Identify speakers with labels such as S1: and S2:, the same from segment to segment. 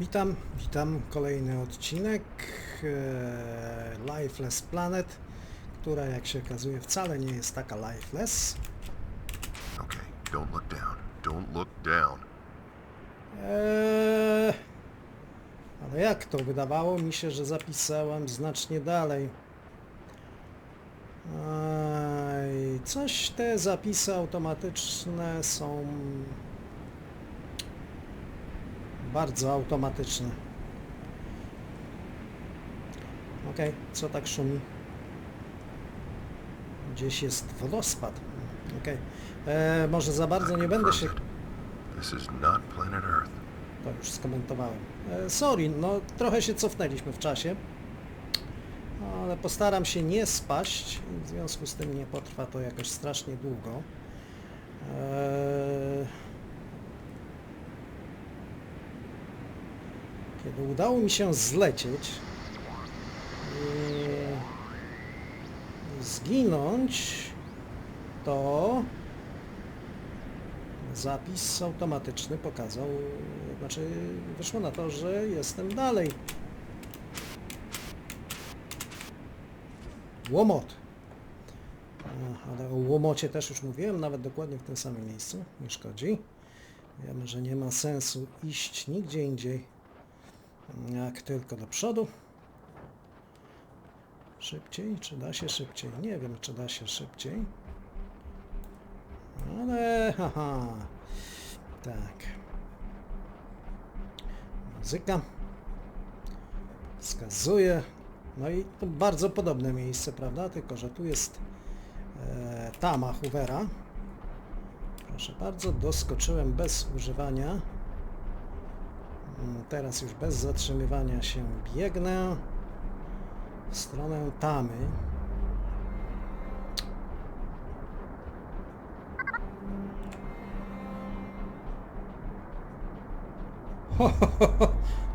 S1: Witam, witam. Kolejny odcinek e, Lifeless Planet, która jak się okazuje wcale nie jest taka lifeless.
S2: Okay, don't look down. Don't look down.
S1: Eee, ale jak to? Wydawało mi się, że zapisałem znacznie dalej. Ej, coś te zapisy automatyczne są bardzo automatyczne. Okej, co tak szumi? Gdzieś jest wodospad. Okej, Eee, może za bardzo nie będę się
S2: This is not planet Earth.
S1: to już skomentowałem. E, sorry, no trochę się cofnęliśmy w czasie, ale postaram się nie spaść, w związku z tym nie potrwa to jakoś strasznie długo. E, Kiedy udało mi się zlecieć i zginąć, to zapis automatyczny pokazał, znaczy wyszło na to, że jestem dalej. Łomot. Ale o łomocie też już mówiłem, nawet dokładnie w tym samym miejscu, nie szkodzi. Wiemy, że nie ma sensu iść nigdzie indziej, jak tylko do przodu. Szybciej? Czy da się szybciej? Nie wiem, czy da się szybciej. Ale haha. Tak. Muzyka. Wskazuje. No i to bardzo podobne miejsce, prawda? Tylko, że tu jest e, tama Hoovera. Proszę bardzo, doskoczyłem bez używania. Teraz już bez zatrzymywania się biegnę w stronę tamy.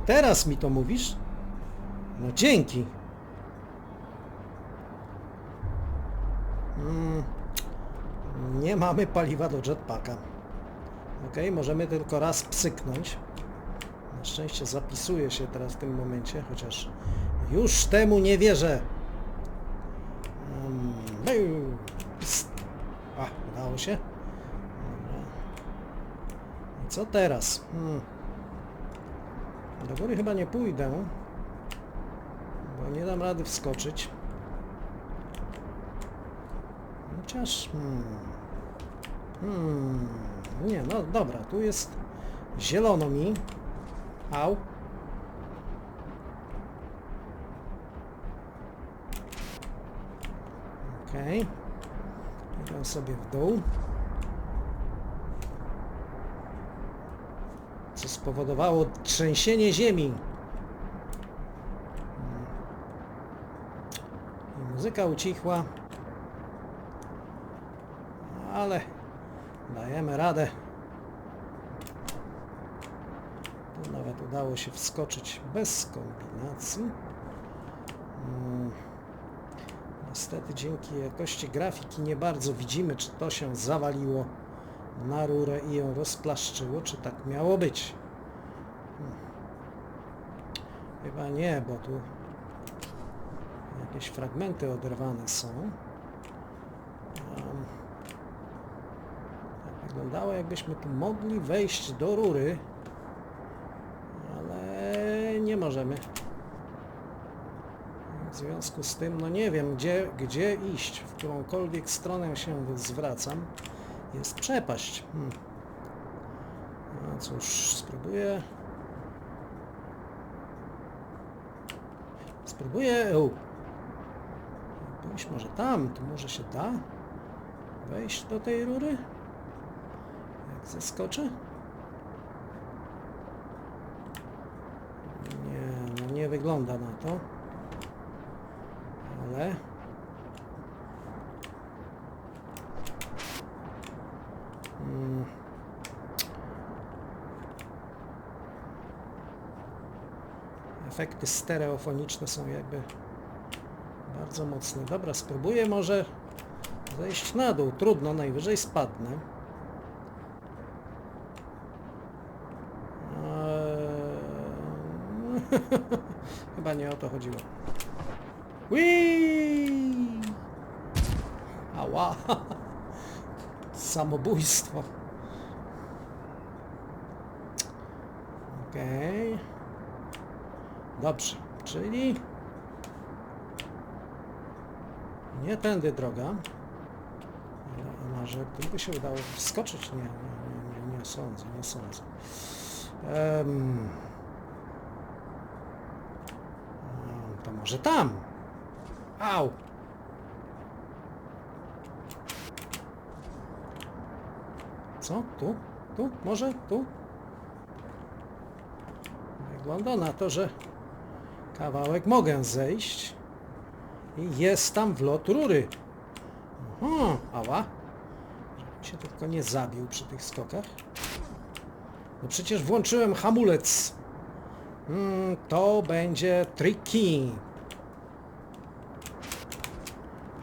S1: Teraz mi to mówisz? No dzięki. Mm, nie mamy paliwa do jetpacka. Ok, możemy tylko raz psyknąć. Na szczęście zapisuje się teraz w tym momencie, chociaż już temu nie wierzę. Był. Pst. A, udało się. I co teraz? Hmm. Do góry chyba nie pójdę, bo nie dam rady wskoczyć. Chociaż... Hmm, hmm, nie, no dobra, tu jest zielono mi. Au. Okej. Idę sobie w dół. co spowodowało trzęsienie ziemi. I muzyka ucichła, ale dajemy radę. Tu nawet udało się wskoczyć bez kombinacji. Mm. Niestety dzięki jakości grafiki nie bardzo widzimy, czy to się zawaliło na rurę i ją rozplaszczyło, czy tak miało być? Hmm. Chyba nie, bo tu jakieś fragmenty oderwane są. Tak wyglądało jakbyśmy tu mogli wejść do rury, nie możemy. W związku z tym, no nie wiem, gdzie, gdzie iść, w którąkolwiek stronę się zwracam jest przepaść. Hmm. No cóż, spróbuję... Spróbuję... U. Pójść może tam, to może się da wejść do tej rury? Jak zeskoczę? Nie, wygląda na to. Ale... Mm. Efekty stereofoniczne są jakby bardzo mocne. Dobra, spróbuję może zejść na dół. Trudno, najwyżej spadnę. Eee, Chyba nie o to chodziło. Whee! Ała! Samobójstwo. Okej. Dobrze, czyli... Nie tędy droga. Ale może tu by się udało wskoczyć? Nie, nie, nie, nie, sądzę, nie sądzę. Em, no, to może tam. Au! Co? Tu? Tu? Może? Tu? Wygląda na to, że kawałek mogę zejść i jest tam wlot rury. Aha, ała. Żebym się tylko nie zabił przy tych skokach. No przecież włączyłem hamulec. Mm, to będzie tricky.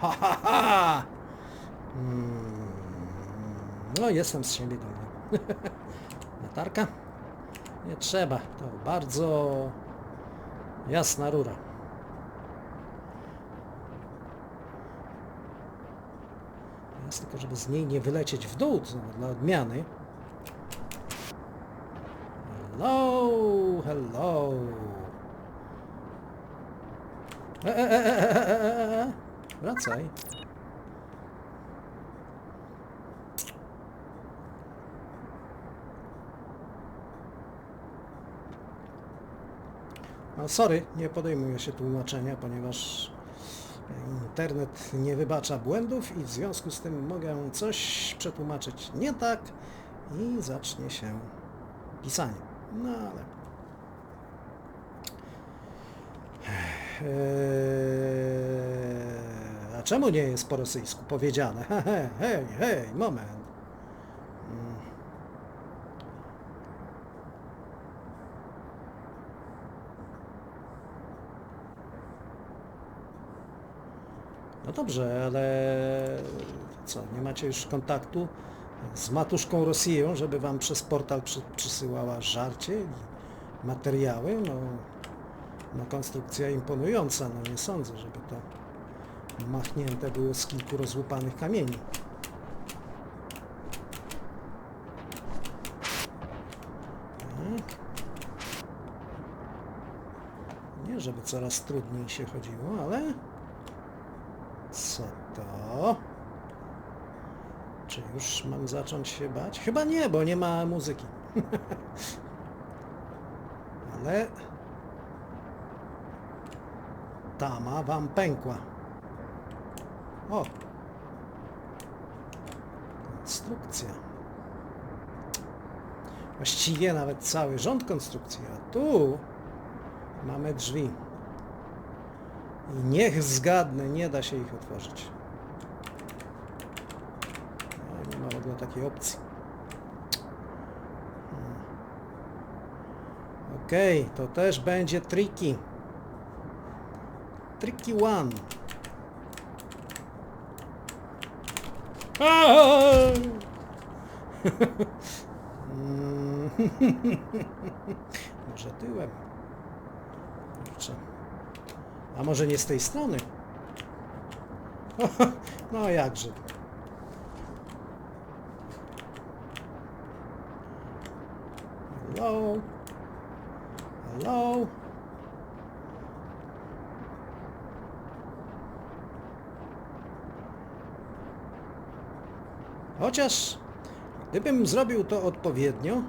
S1: Ha, ha, ha! Mm, no jestem z siebie dumny. Latarka? Nie trzeba. To bardzo jasna rura. Jest tylko, żeby z niej nie wylecieć w dół, dla odmiany. Hello, hello. E, e, e, e, e, e, e. Wracaj. No sorry, nie podejmuję się tłumaczenia, ponieważ internet nie wybacza błędów i w związku z tym mogę coś przetłumaczyć nie tak i zacznie się pisanie. No ale... Eee, czemu nie jest po rosyjsku powiedziane? Hej, hej, hej, moment. Mm. No dobrze, ale co, nie macie już kontaktu z matuszką Rosją, żeby wam przez portal przy, przysyłała żarcie i materiały? No, no konstrukcja imponująca, no nie sądzę, żeby to machnięte było z kilku rozłupanych kamieni. Tak. Nie, żeby coraz trudniej się chodziło, ale... Co to? Czy już mam zacząć się bać? Chyba nie, bo nie ma muzyki. Ale... Tama wam pękła. O! Konstrukcja. Właściwie nawet cały rząd konstrukcji. A tu mamy drzwi. I niech zgadnę, nie da się ich otworzyć. No, nie ma w ogóle takiej opcji. Hmm. Okej, to też będzie tricky. Tricky one. Aaaa! Mm. Może tyłem. Kurczę. A może nie z tej strony? No jakże. Hello? Chociaż gdybym zrobił to odpowiednio,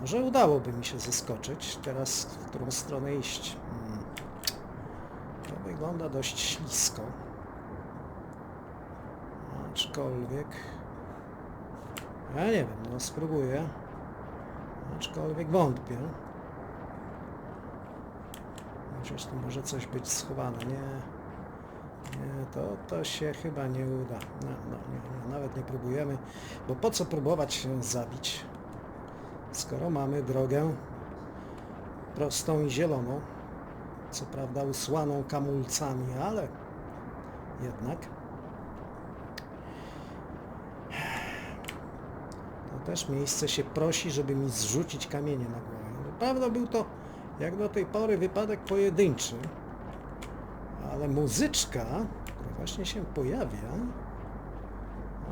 S1: może udałoby mi się zeskoczyć. Teraz w którą stronę iść? Hmm. To wygląda dość ślisko. Aczkolwiek... Ja nie wiem, no spróbuję. Aczkolwiek wątpię. Chociaż tu może coś być schowane. Nie, nie to, to się chyba nie uda. No, no, nie, nie, nawet nie próbujemy, bo po co próbować się zabić, skoro mamy drogę prostą i zieloną, co prawda usłaną kamulcami, ale jednak. To też miejsce się prosi, żeby mi zrzucić kamienie na głowę. Pewno był to Jak do tej pory wypadek pojedynczy, ale muzyczka, która właśnie się pojawia,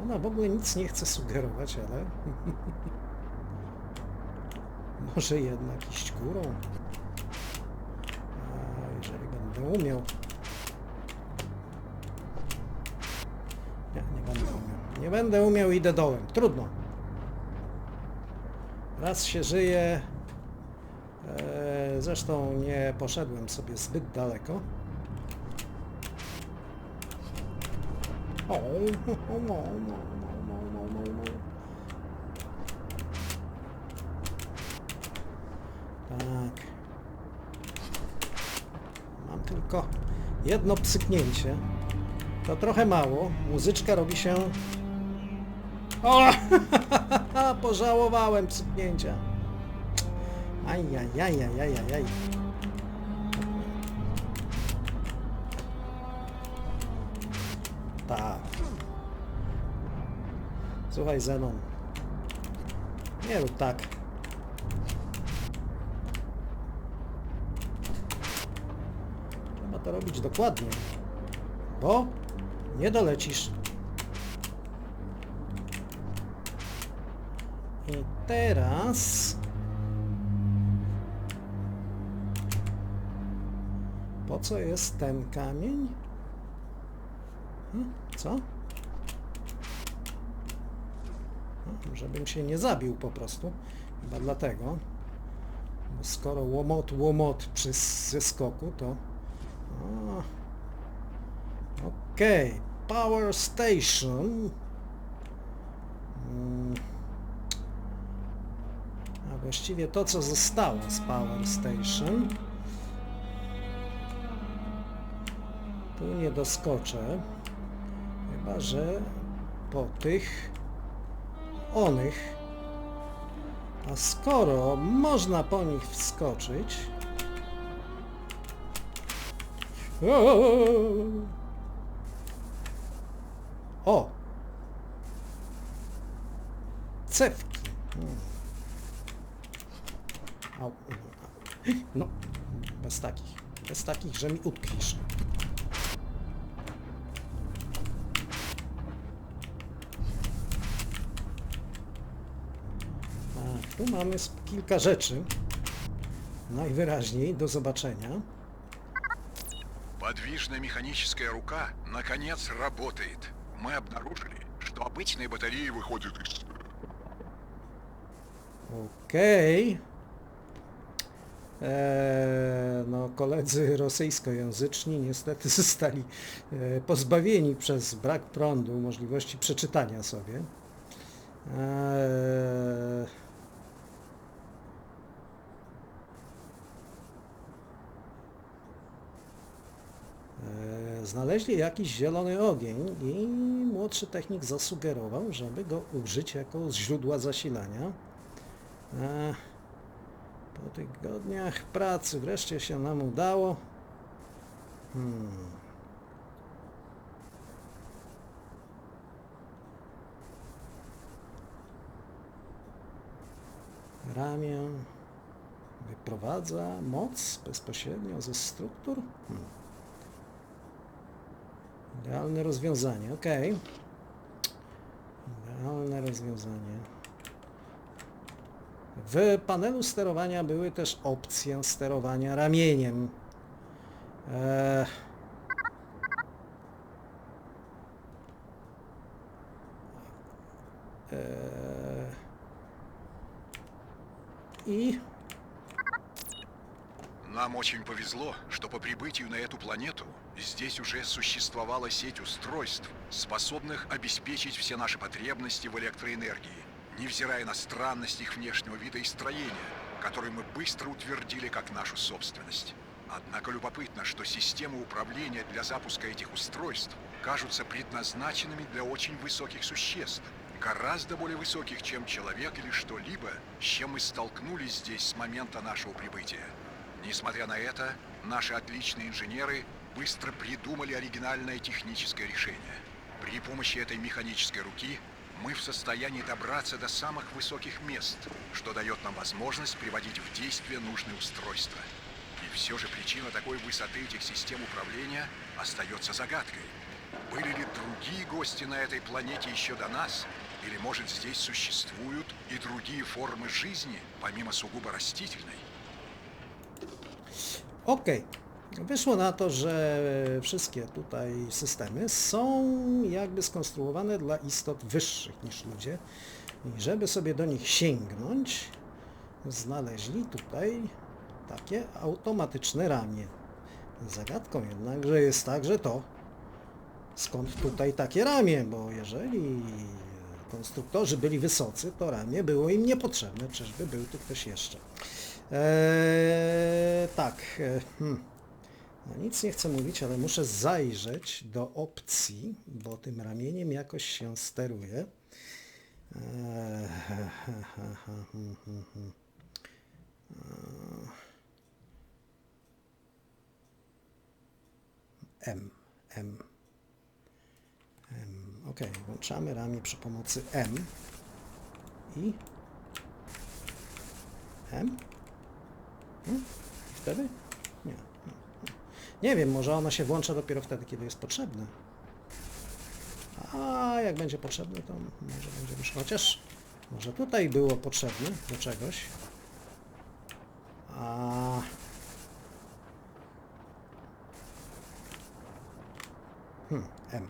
S1: ona w ogóle nic nie chce sugerować, ale może jednak iść górą. A jeżeli będę umiał. Nie, nie będę umiał. Nie będę umiał, idę dołem. Trudno. Raz się żyje. E, zresztą nie poszedłem sobie zbyt daleko. Tak. Mam tylko jedno psyknięcie. To trochę mało. Muzyczka robi się... O! Pożałowałem psyknięcia. Ajajajajajajaj. Słuchaj, Zenon. Nie rób tak. Trzeba to robić dokładnie. Bo nie dolecisz. I teraz... Po co jest ten kamień? Hmm, Co? No, żebym się nie zabił po prostu. Chyba dlatego. Bo skoro łomot, łomot przy zeskoku, to... Okej. Power Station. Mm. A właściwie to, co zostało z Power Station. Tu nie doskoczę. Chyba, że po tych onych. A skoro można po nich wskoczyć... O! Cewki. Hmm. No, bez takich. Bez takich, że mi utkwisz. Tak, tu mamy sp- kilka rzeczy. Najwyraźniej do zobaczenia.
S3: Подвижная механическая рука наконец работает. Мы обнаружили, что обычные батареи выходят из...
S1: Okej. Eee, no, koledzy rosyjskojęzyczni niestety zostali e, pozbawieni przez brak prądu możliwości przeczytania sobie. Eee, Znaleźli jakiś zielony ogień i młodszy technik zasugerował, żeby go użyć jako źródła zasilania. Eee, Po tygodniach pracy wreszcie się nam udało. Hmm. Ramię wyprowadza moc bezpośrednio ze struktur. Hmm. Idealne rozwiązanie, ok. Idealne rozwiązanie. W panelu sterowania były też opcje sterowania ramieniem. Eee, eee, I
S3: Нам очень повезло, что по прибытию на эту планету здесь уже существовала сеть устройств, способных обеспечить все наши потребности в электроэнергии, невзирая на странность их внешнего вида и строения, которые мы быстро утвердили как нашу собственность. Однако любопытно, что системы управления для запуска этих устройств кажутся предназначенными для очень высоких существ, гораздо более высоких, чем человек или что-либо, с чем мы столкнулись здесь с момента нашего прибытия. Несмотря на это, наши отличные инженеры быстро придумали оригинальное техническое решение. При помощи этой механической руки мы в состоянии добраться до самых высоких мест, что дает нам возможность приводить в действие нужные устройства. И все же причина такой высоты этих систем управления остается загадкой. Были ли другие гости на этой планете еще до нас? Или, может, здесь существуют и другие формы жизни, помимо сугубо растительной?
S1: Okej. Wyszło na to, że wszystkie tutaj systemy są jakby skonstruowane dla istot wyższych niż ludzie. I żeby sobie do nich sięgnąć, znaleźli tutaj takie automatyczne ramię. Zagadką jednakże jest także to, skąd tutaj takie ramię, bo jeżeli konstruktorzy byli wysocy, to ramię było im niepotrzebne, czyżby był tu ktoś jeszcze. Eee, tak, e, hmm. no nic nie chcę mówić, ale muszę zajrzeć do opcji, bo tym ramieniem jakoś się steruje. Eee. Eee, M, M. M. Ok, włączamy ramię przy pomocy M i M. Wtedy? Nie. Nie wiem, może ono się włącza dopiero wtedy, kiedy jest potrzebne. A jak będzie potrzebne, to może będzie już chociaż może tutaj było potrzebne do czegoś. A hmm, M.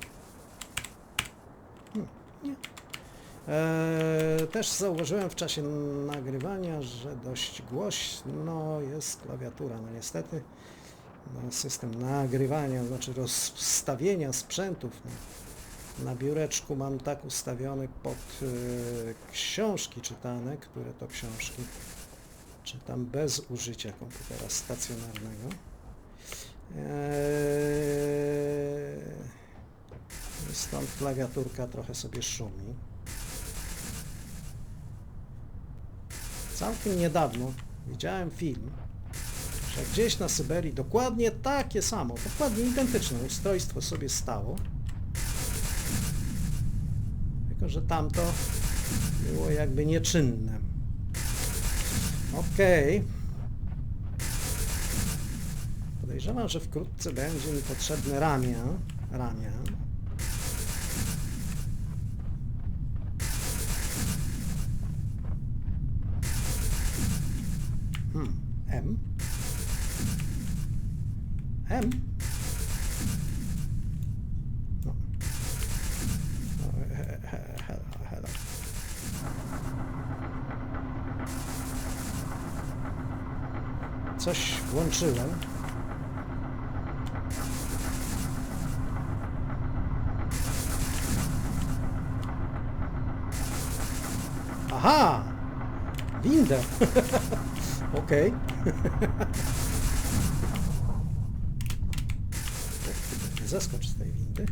S1: Hmm, nie. Eee, też zauważyłem w czasie nagrywania, że dość głośno jest klawiatura. No niestety no, system nagrywania, znaczy rozstawienia sprzętów no, na biureczku mam tak ustawiony pod e, książki czytane, które to książki czytam bez użycia komputera stacjonarnego. I stąd klawiaturka trochę sobie szumi. Całkiem niedawno widziałem film, że gdzieś na Syberii dokładnie takie samo, dokładnie identyczne ustrojstwo sobie stało. Tylko, że tamto było jakby nieczynne. Okej. Podejrzewam, że wkrótce będzie mi potrzebne ramię. Ramię. Hmm. M. M. No. No, he, he, hello, hello. Coś włączyłem. Aha! Windę! Okej. Zeskocz z tej windy.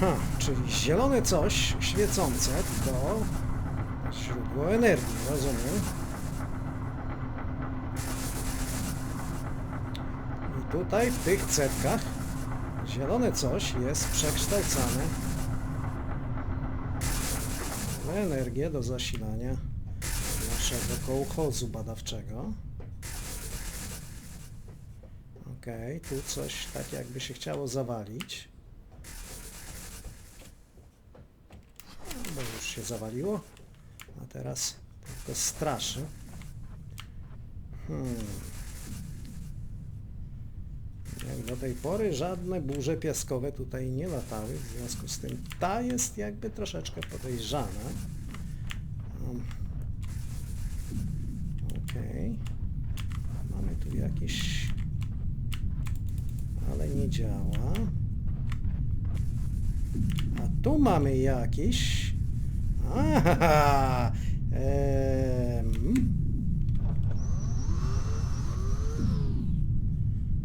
S1: Ha, czyli zielone coś świecące to źródło energii, rozumiem. I tutaj w tych cetkach zielone coś jest przekształcane w energię do zasilania naszego kołchozu badawczego. Okej, tu coś tak jakby się chciało zawalić. No, Bo już się zawaliło, teraz tylko straszy. Hmm. Jak do tej pory żadne burze piaskowe tutaj nie latały, w związku z tym ta jest jakby troszeczkę podejrzana. Um. Okej. Mamy tu jakieś... Ale nie działa. A tu mamy jakieś... Aha!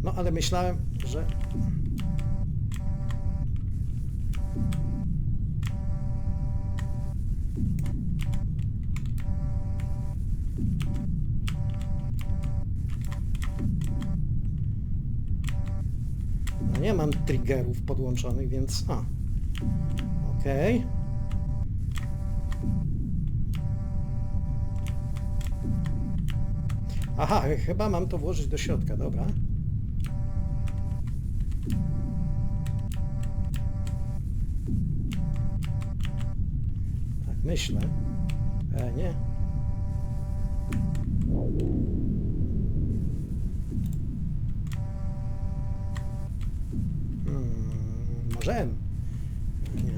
S1: No ale myślałem, że... No nie mam triggerów podłączonych, więc... A. Okej. Aha, chyba mam to włożyć do środka, dobra. Tak myślę. E, nie. Hmm, może. Nie.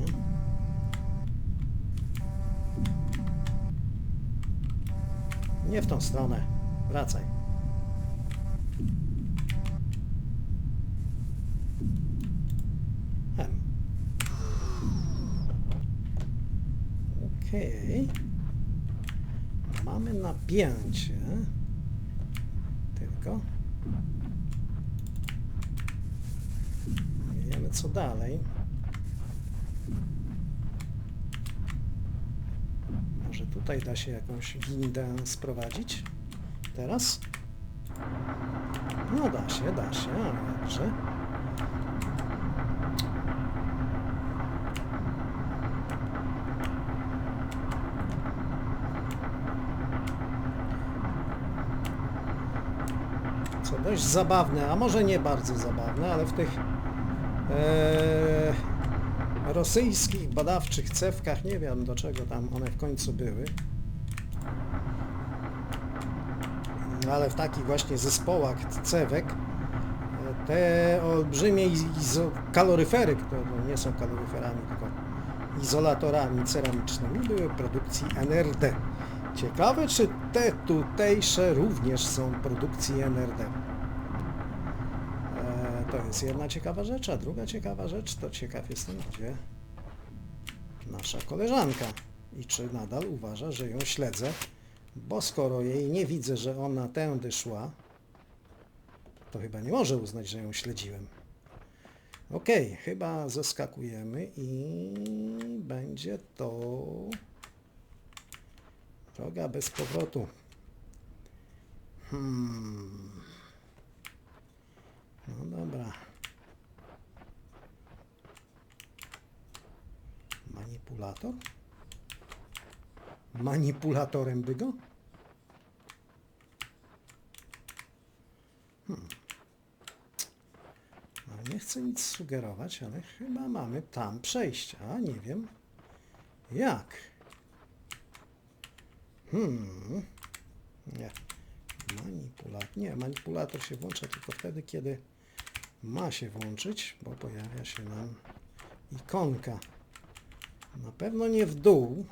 S1: Nie w tą stronę. Wracaj. Hem. Okej. Mamy napięcie. Tylko. Nie wiemy co dalej. Może tutaj da się jakąś windę sprowadzić? Teraz? No da się, da się, ale dobrze. Co dość zabawne, a może nie bardzo zabawne, ale w tych e, rosyjskich badawczych cewkach, nie wiem do czego tam one w końcu były, ale w takich właśnie zespołach cewek e, te olbrzymie izo- kaloryfery, które no nie są kaloryferami, tylko izolatorami ceramicznymi, były produkcji NRD. Ciekawe, czy te tutejsze również są produkcji NRD. E, to jest jedna ciekawa rzecz, a druga ciekawa rzecz, to ciekaw jestem, gdzie nasza koleżanka i czy nadal uważa, że ją śledzę, bo skoro jej nie widzę, że ona tędy szła, to chyba nie może uznać, że ją śledziłem. Okej, chyba zeskakujemy i będzie to droga bez powrotu. Hmm. No dobra. Manipulator? Manipulatorem by go? No, nie chcę nic sugerować, ale chyba mamy tam przejście, a nie wiem jak. Hmm. Nie. Manipulator. Nie, manipulator się włącza tylko wtedy, kiedy ma się włączyć, bo pojawia się nam ikonka. Na pewno nie w dół.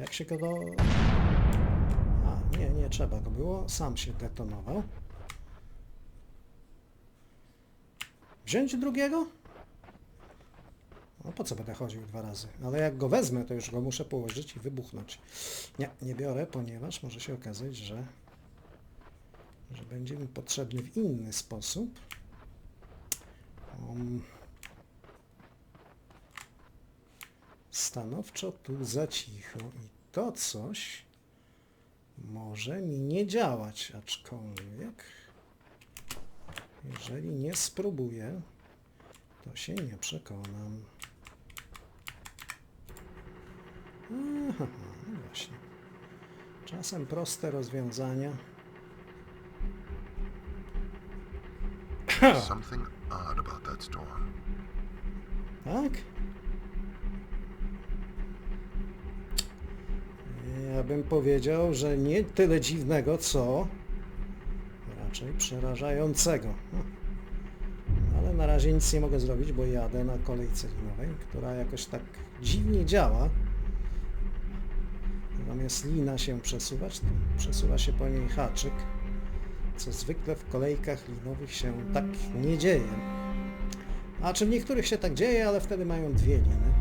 S1: Jak się go do... A, nie, nie trzeba go było. Sam się detonował. Wziąć drugiego? No po co będę chodził dwa razy? Ale jak go wezmę, to już go muszę położyć i wybuchnąć. Nie, nie biorę, ponieważ może się okazać, że, że będzie mi potrzebny w inny sposób. Um, stanowczo tu za cicho i to coś może mi nie działać, aczkolwiek jeżeli nie spróbuję, to się nie przekonam. Aha, no właśnie. Czasem proste rozwiązania.
S2: Something odd about that storm.
S1: Tak? Bym powiedział, że nie tyle dziwnego, co raczej przerażającego. Ale na razie nic nie mogę zrobić, bo jadę na kolejce linowej, która jakoś tak dziwnie działa. Zamiast lina się przesuwać, przesuwa się po niej haczyk, co zwykle w kolejkach linowych się tak nie dzieje. A czy w niektórych się tak dzieje, ale wtedy mają dwie liny.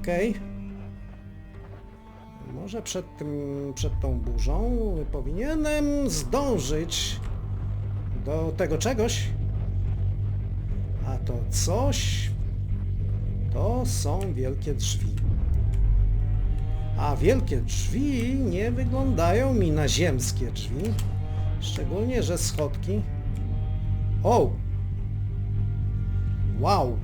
S1: Okej. Może przed tym, przed tą burzą powinienem zdążyć do tego czegoś. A to coś to są wielkie drzwi. A wielkie drzwi nie wyglądają mi na ziemskie drzwi. Szczególnie, że schodki... O! Wow!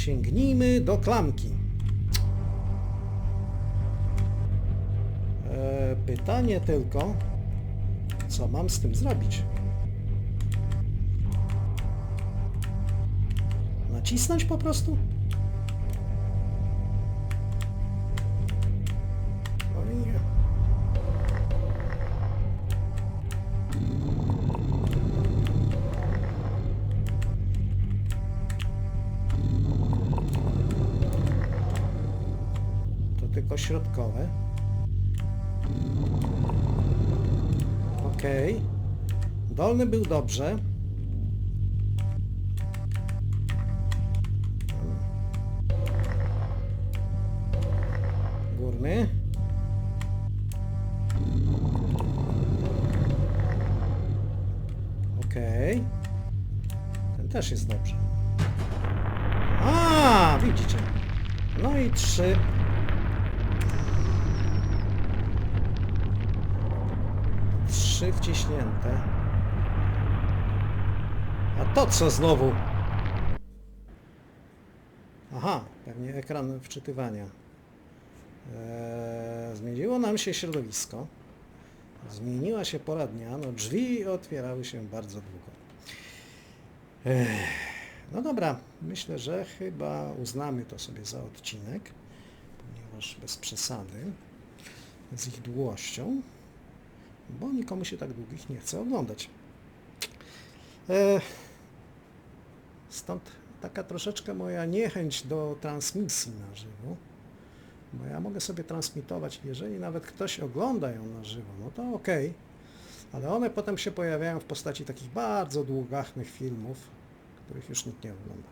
S1: Sięgnijmy do klamki. E, pytanie tylko, co mam z tym zrobić? Nacisnąć po prostu? To tylko środkowe. Okej. Dolny był dobrze. Górny. Okej. Ten też jest dobrze. A, widzicie. No i trzy. Trzy wciśnięte. A to co znowu? Aha, pewnie ekran wczytywania. Eee, zmieniło nam się środowisko. Zmieniła się pora dnia. No drzwi otwierały się bardzo długo. Ech, no dobra, myślę, że chyba uznamy to sobie za odcinek, ponieważ bez przesady z ich długością, bo nikomu się tak długich nie chce oglądać. Ech, stąd taka troszeczkę moja niechęć do transmisji na żywo. Bo ja mogę sobie transmitować, jeżeli nawet ktoś ogląda ją na żywo, no to okej, ale one potem się pojawiają w postaci takich bardzo długachnych filmów, których już nikt nie ogląda.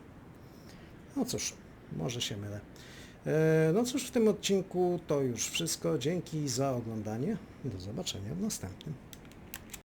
S1: No cóż, może się mylę. E, No cóż, w tym odcinku to już wszystko. Dzięki za oglądanie. Do zobaczenia w następnym.